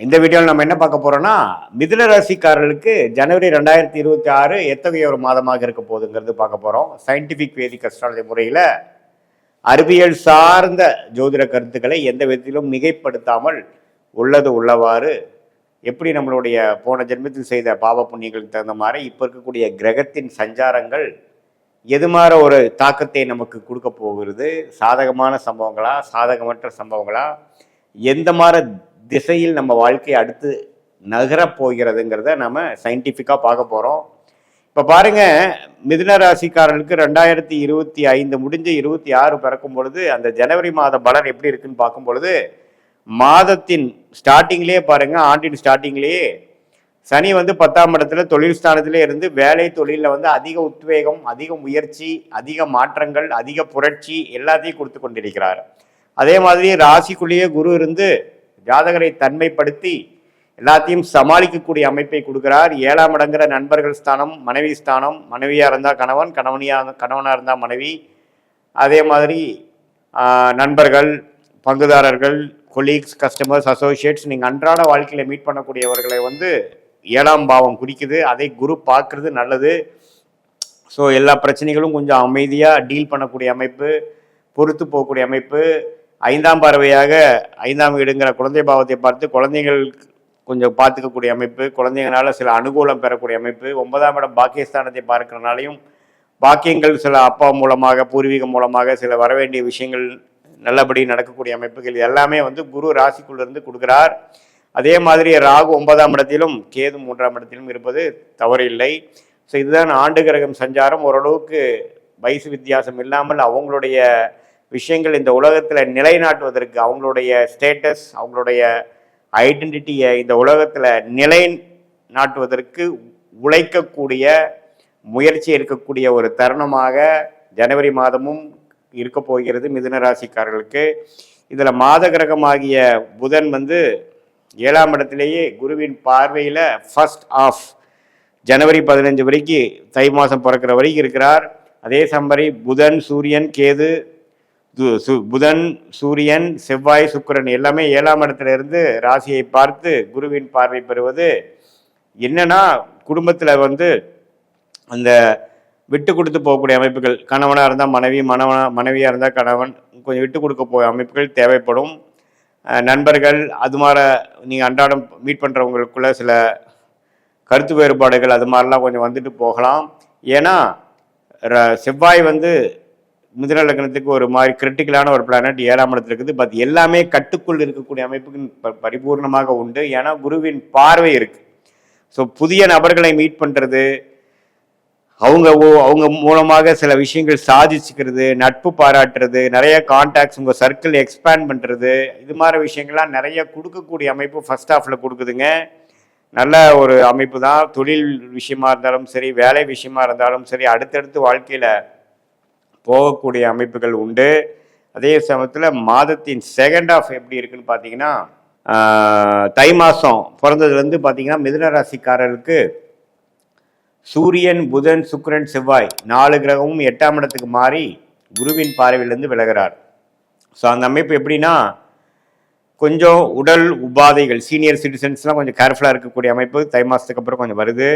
இந்த வீடியோவில் நம்ம என்ன பார்க்க போகிறோம்னா மிதுன ராசிக்காரர்களுக்கு ஜனவரி ரெண்டாயிரத்தி இருபத்தி ஆறு எத்தகைய ஒரு மாதமாக இருக்க போகுதுங்கிறது பார்க்க போகிறோம் சயின்டிஃபிக் வேதிக் அஸ்ட்ராலஜி முறையில் அறிவியல் சார்ந்த ஜோதிட கருத்துக்களை எந்த விதத்திலும் மிகைப்படுத்தாமல் உள்ளது உள்ளவாறு எப்படி நம்மளுடைய போன ஜென்மத்தில் செய்த பாவ புண்ணியங்களுக்கு தகுந்த மாதிரி இப்போ இருக்கக்கூடிய கிரகத்தின் சஞ்சாரங்கள் எது மாதிரி ஒரு தாக்கத்தை நமக்கு கொடுக்க போகிறது? சாதகமான சம்பவங்களா? சாதகமற்ற சம்பவங்களா? எந்த மாதிரி திசையில் நம்ம வாழ்க்கை அடுத்து நகரப்போகிறதுங்கிறத நம்ம சயின்டிஃபிக்காக பார்க்க போகிறோம் இப்போ பாருங்க மிதுன ராசிக்காரனுக்கு ரெண்டாயிரத்தி இருபத்தி ஐந்து முடிஞ்சு இருபத்தி ஆறு பிறக்கும் பொழுது அந்த ஜனவரி மாத பலன் எப்படி இருக்குன்னு பார்க்கும் பொழுது மாதத்தின் ஸ்டார்டிங்லேயே பாருங்க ஆண்டின் ஸ்டார்டிங்லேயே சனி வந்து பத்தாம் இடத்துல தொழில் ஸ்தானத்திலே இருந்து வேலை தொழிலில் வந்து அதிக உத்வேகம் அதிக முயற்சி அதிக மாற்றங்கள் அதிக புரட்சி எல்லாத்தையும் கொடுத்து கொண்டிருக்கிறார். அதே மாதிரி ராசிக்குள்ளேயே குரு இருந்து ஜாதகரை தன்மைப்படுத்தி எல்லாத்தையும் சமாளிக்கக்கூடிய அமைப்பை கொடுக்கிறார். ஏழாம் இடங்கிற நண்பர்கள் ஸ்தானம் மனைவி ஸ்தானம் மனைவியாக இருந்தால் கணவன் கணவனியாக கணவனாக இருந்தால் மனைவி. அதே மாதிரி நண்பர்கள் பங்குதாரர்கள் கொலீக்ஸ் கஸ்டமர்ஸ் அசோசியேட்ஸ் நீங்கள் அன்றாட வாழ்க்கையில் மீட் பண்ணக்கூடியவர்களை வந்து ஏழாம் பாவம் குறிக்குது. அதை குரு பார்க்குறது நல்லது. ஸோ எல்லா பிரச்சனைகளும் கொஞ்சம் அமைதியாக டீல் பண்ணக்கூடிய அமைப்பு பொறுத்து போகக்கூடிய அமைப்பு ஐந்தாம் பார்வையாக ஐந்தாம் வீடுங்கிற குழந்தை பாவத்தை பார்த்து குழந்தைகள் கொஞ்சம் பார்த்துக்கக்கூடிய அமைப்பு குழந்தைங்களால சில அனுகூலம் பெறக்கூடிய அமைப்பு ஒன்பதாம் இடம் பாக்கியஸ்தானத்தை பார்க்கறனாலையும் பாக்கியங்கள் சில அப்பா மூலமாக பூர்வீகம் மூலமாக சில வரவேண்டிய விஷயங்கள் நல்லபடி நடக்கக்கூடிய அமைப்புகள் எல்லாமே வந்து குரு ராசிக்குள்ளிருந்து கொடுக்கிறார். அதே மாதிரி ராகு ஒன்பதாம் இடத்திலும் கேது மூன்றாம் இடத்திலும் இருப்பது தவறில்லை. ஸோ இதுதான் ஆண்டு கிரகம் சஞ்சாரம். ஓரளவுக்கு வயசு வித்தியாசம் இல்லாமல் அவங்களுடைய விஷயங்கள் இந்த உலகத்தில் நிலைநாட்டுவதற்கு அவங்களுடைய ஸ்டேட்டஸ் அவங்களுடைய ஐடென்டிட்டியை இந்த உலகத்தில் நிலை நாட்டுவதற்கு உழைக்கக்கூடிய முயற்சி இருக்கக்கூடிய ஒரு தருணமாக ஜனவரி மாதமும் இருக்க போகிறது மிதுன ராசிக்காரர்களுக்கு. இதில் மாத கிரகமாகிய புதன் வந்து ஏழாம் இடத்திலேயே குருவின் பார்வையில் ஃபர்ஸ்ட் ஆஃப் ஜனவரி பதினஞ்சு வரைக்கும் தை மாதம் பிறக்கிற வரைக்கும் இருக்கிறார். அதே சம்பரி புதன் சூரியன் கேது புதன் சூரியன் செவ்வாய் சுக்கிரன் எல்லாமே ஏழாம் இடத்துல இருந்து ராசியை பார்த்து குருவின் பார்வை பெறுவது என்னன்னா குடும்பத்தில் வந்து அந்த விட்டு கொடுத்து போகக்கூடிய அமைப்புகள் கணவனாக இருந்தால் மனைவி மனவனா மனைவியாக இருந்தால் கணவன் கொஞ்சம் விட்டு கொடுக்க போகிற அமைப்புகள் தேவைப்படும். நண்பர்கள் அது மாதிரி நீங்கள் அன்றாடம் மீட் பண்ணுறவங்களுக்குள்ள சில கருத்து வேறுபாடுகள் அது மாதிரிலாம் கொஞ்சம் வந்துட்டு போகலாம். ஏன்னா ர- செவ்வாய் வந்து மிதுன லக்னத்துக்கு ஒரு மாதிரி கிரிட்டிக்கலான ஒரு பிளானட் ஏழாம் இடத்துல இருக்குது. பட் எல்லாமே கட்டுக்குள் இருக்கக்கூடிய அமைப்புக்கு ப- பரிபூர்ணமாக உண்டு. ஏன்னா குருவின் பார்வை இருக்கு. ஸோ புதிய நபர்களை மீட் பண்ணுறது அவங்க ஓ- அவங்க மூலமாக சில விஷயங்கள் சாதிச்சுக்கிறது நட்பு பாராட்டுறது நிறைய கான்டாக்ட்ஸ் உங்கள் சர்க்கிள் எக்ஸ்பேண்ட் பண்ணுறது இது மாதிரி விஷயங்கள்லாம் நிறைய கொடுக்கக்கூடிய அமைப்பு ஃபர்ஸ்ட் ஹாஃப்ல கொடுக்குதுங்க. நல்ல ஒரு அமைப்பு தான். தொழில் விஷயமா இருந்தாலும் சரி வேலை விஷயமா இருந்தாலும் சரி அடுத்தடுத்து வாழ்க்கையில் போகக்கூடிய அமைப்புகள் உண்டு. அதே சமயத்தில் மாதத்தின் செகண்ட் ஆஃப் எப்படி இருக்குன்னு பார்த்தீங்கன்னா தை மாதம் பிறந்ததுலேருந்து பார்த்தீங்கன்னா மிதுன ராசிக்காரர்களுக்கு சூரியன் புதன் சுக்கரன் செவ்வாய் நாலு கிரகமும் எட்டாம் இடத்துக்கு மாறி குருவின் பார்வையிலேருந்து விலகிறார். ஸோ அந்த அமைப்பு எப்படின்னா கொஞ்சம் உடல் உபாதைகள் சீனியர் சிட்டிசன்ஸ்லாம் கொஞ்சம் கேர்ஃபுல்லாக இருக்கக்கூடிய அமைப்பு. தை மாதத்துக்கு அப்புறம் கொஞ்சம் வருது.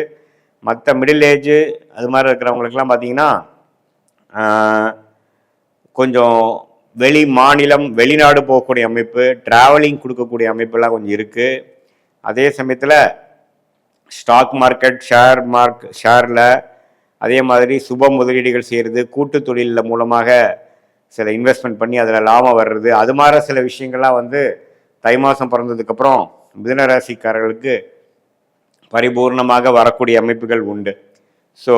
மற்ற மிடில் ஏஜ் அது மாதிரி இருக்கிறவங்களுக்குலாம் பார்த்தீங்கன்னா கொஞ்சம் வெளி மாநிலம் வெளிநாடு போகக்கூடிய அமைப்பு ட்ராவலிங் கொடுக்கக்கூடிய அமைப்பெல்லாம் கொஞ்சம் இருக்குது அதே சமயத்தில் ஸ்டாக் மார்க்கெட் ஷேர் மார்க் ஷேரில் அதே மாதிரி சுப முதலீடுகள் செய்கிறது கூட்டு தொழிலில் மூலமாக சில இன்வெஸ்ட்மெண்ட் பண்ணி அதில் லாபம் வர்றது அது மாதிரி சில விஷயங்கள்லாம் வந்து தை மாதம் பிறந்ததுக்கப்புறம் மிதனராசிக்காரர்களுக்கு பரிபூர்ணமாக வரக்கூடிய அமைப்புகள் உண்டு. ஸோ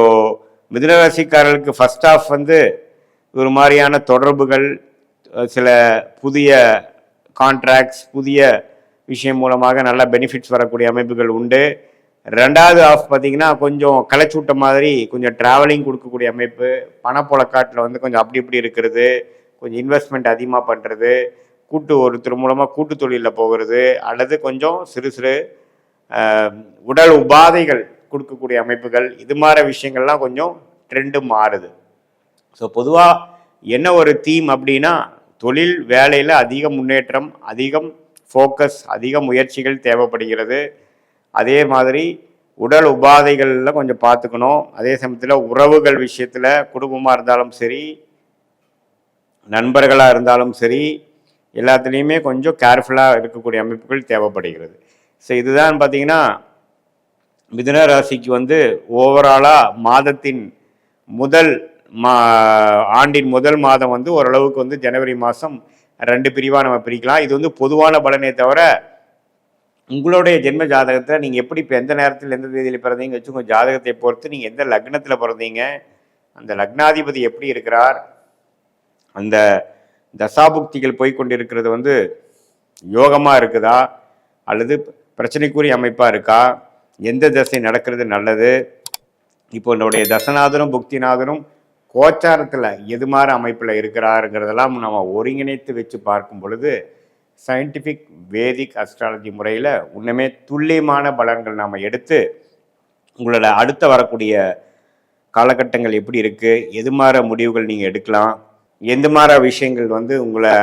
மிதுன ஃபஸ்ட் ஃபர்ஸ்ட் ஆஃப் வந்து ஒரு மாதிரியான தொடர்புகள் சில புதிய கான்ட்ராக்ட்ஸ் புதிய விஷயம் மூலமாக நல்ல பெனிஃபிட்ஸ் வரக்கூடிய அமைப்புகள் உண்டு. ரெண்டாவது ஆஃப் பார்த்தீங்கன்னா கொஞ்சம் களைச்சூட்ட மாதிரி கொஞ்சம் ட்ராவலிங் கொடுக்கக்கூடிய அமைப்பு பணப்புழக்காட்டில் வந்து கொஞ்சம் அப்படி இப்படி இருக்கிறது கொஞ்சம் இன்வெஸ்ட்மெண்ட் அதிகமாக பண்ணுறது கூட்டு ஒருத்தர் மூலமாக கூட்டு தொழிலில் போகிறது அல்லது கொஞ்சம் சிறு சிறு உடல் உபாதைகள் கொடுக்கக்கூடிய அமைப்புகள் இது மாதிரி விஷயங்கள்லாம் கொஞ்சம் ட்ரெண்டு மாறுது. ஸோ பொதுவாக என்ன ஒரு தீம் அப்படின்னா தொழில் வேலையில் அதிக முன்னேற்றம் அதிகம் ஃபோக்கஸ் அதிக முயற்சிகள் தேவைப்படுகிறது. அதே மாதிரி உடல் உபாதைகளில் கொஞ்சம் பார்த்துக்கணும். அதே சமயத்தில் உறவுகள் விஷயத்தில் குடும்பமாக இருந்தாலும் சரி நண்பர்களாக இருந்தாலும் சரி எல்லாத்துலேயுமே கொஞ்சம் கேர்ஃபுல்லாக இருக்கக்கூடிய அமைப்புகள் தேவைப்படுகிறது. ஸோ இதுதான் பார்த்தீங்கன்னா மிதுன ராசிக்கு வந்து ஓவராலாக மாதத்தின் முதல் மா ஆண்டின் முதல் மாதம் வந்து ஓரளவுக்கு வந்து ஜனவரி மாதம் ரெண்டு பிரிவாக நம்ம பிரிக்கலாம். இது வந்து பொதுவான பலனே தவிர உங்களுடைய ஜென்ம ஜாதகத்தை நீங்கள் எப்படி இப்போ எந்த நேரத்தில் எந்த தேதியில் பிறந்தீங்க வச்சு உங்கள் ஜாதகத்தை பொறுத்து நீங்கள் எந்த லக்னத்தில் பிறந்தீங்க அந்த லக்னாதிபதி எப்படி இருக்கிறார் அந்த தசாபுக்திகள் போய் கொண்டிருக்கிறது வந்து யோகமாக இருக்குதா அல்லது பிரச்சனைக்குரிய அமைப்பாக இருக்கா எந்த தசை நடக்கிறது நல்லது? இப்போ என்னுடைய தசநாதனும் புக்திநாதனும் கோச்சாரத்தில் எது மாதிரி அமைப்பில் இருக்கிறாருங்கிறதெல்லாம் நம்ம ஒருங்கிணைத்து வச்சு பார்க்கும் பொழுது சயின்டிஃபிக் வேதிக் அஸ்ட்ராலஜி முறையில் இன்னுமே துல்லியமான பலன்கள் நாம் எடுத்து உங்களோட அடுத்த வரக்கூடிய காலகட்டங்கள் எப்படி இருக்குது எது மாதிரி முடிவுகள் நீங்கள் எடுக்கலாம்? எந்த மாதிரி விஷயங்கள் வந்து உங்களை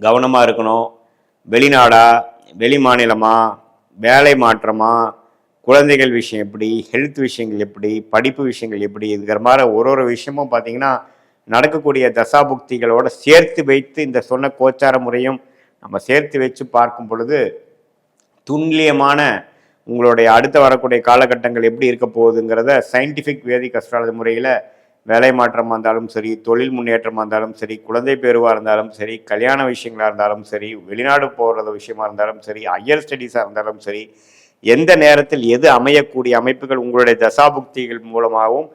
கவனமாக இருக்கணும்? வெளிநாடா? வெளி மாநிலமாக வேலை மாற்றமா குழந்தைகள் விஷயம் எப்படி ஹெல்த் விஷயங்கள் எப்படி படிப்பு விஷயங்கள் எப்படி இதுங்கிற மாதிரி ஒரு ஒரு விஷயமும் பார்த்தீங்கன்னா நடக்கக்கூடிய தசாபுக்திகளோட சேர்த்து வைத்து இந்த சொன்ன கோச்சார முறையும் நம்ம சேர்த்து வச்சு பார்க்கும் பொழுது துல்லியமான உங்களுடைய அடுத்த வரக்கூடிய காலகட்டங்கள் எப்படி இருக்க போகுதுங்கிறத சயின்டிஃபிக் வேதிக் அஸ்ட்ராலஜி முறையில் வேலை மாற்றமாக இருந்தாலும் சரி தொழில் முன்னேற்றமாக இருந்தாலும் சரி குழந்தை பேருவாக இருந்தாலும் சரி கல்யாண விஷயங்களாக இருந்தாலும் சரி வெளிநாடு போகிறது விஷயமா இருந்தாலும் சரி ஹையர் ஸ்டடீஸாக இருந்தாலும் சரி எந்த நேரத்தில் எது அமையக்கூடிய அமைப்புகள் உங்களுடைய தசாபுக்திகள் மூலமாகவும்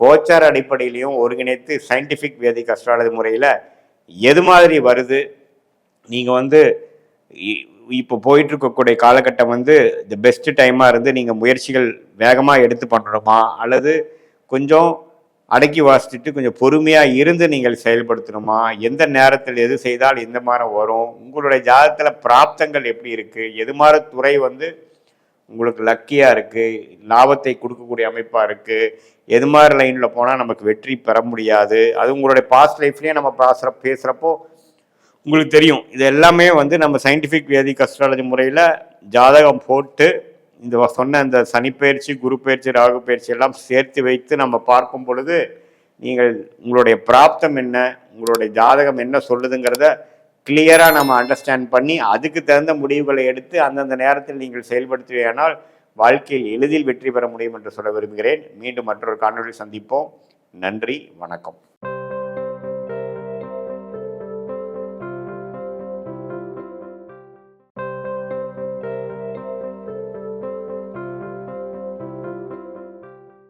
கோச்சார அடிப்படையிலையும் ஒருங்கிணைத்து சயின்டிஃபிக் வேதிக் அஸ்ட்ராலஜி முறையில் எது மாதிரி வருது நீங்கள் வந்து இ- இப்போ போயிட்டு இருக்கக்கூடிய காலகட்டம் வந்து த பெஸ்ட் டைமாக இருந்து நீங்கள் முயற்சிகள் வேகமாக எடுத்து பண்ணணுமா அல்லது கொஞ்சம் அடக்கி வாசிச்சுட்டு கொஞ்சம் பொறுமையாக இருந்து நீங்கள் செயல்படுத்தணுமா? எந்த நேரத்தில் எது செய்தால் எந்த மாதிரி வரும்? உங்களுடைய ஜாதகத்தில் பிராப்தங்கள் எப்படி இருக்குது எது மாதிரி துறை வந்து உங்களுக்கு லக்கியாக இருக்குது லாபத்தை கொடுக்கக்கூடிய அமைப்பாக இருக்குது எது மாதிரி லைனில் போனால் நமக்கு வெற்றி பெற முடியாது? அது உங்களுடைய பாஸ்ட் லைஃப்லேயே நம்ம பேசுகிற பேசுகிறப்போ உங்களுக்கு தெரியும். இது எல்லாமே வந்து நம்ம சயின்டிஃபிக் வேதிக் அஸ்ட்ராலஜி முறையில் ஜாதகம் போட்டு இந்த சொன்ன இந்த சனிப்பெயர்ச்சி குரு பயிற்சி ராகு பயிற்சி எல்லாம் சேர்த்து வைத்து நம்ம பார்க்கும் பொழுது நீங்கள் உங்களுடைய பிராப்தம் என்ன உங்களுடைய ஜாதகம் என்ன சொல்லுதுங்கிறத கிளியராக நம்ம அண்டர்ஸ்டாண்ட் பண்ணி அதுக்கு தகுந்த முடிவுகளை எடுத்து அந்தந்த நேரத்தில் நீங்கள் செயல்படுத்துவேனால் வாழ்க்கையில் எளிதில் வெற்றி பெற முடியும் என்று சொல்ல விரும்புகிறேன். மீண்டும் மற்றொரு காணொலி சந்திப்போம். நன்றி வணக்கம்.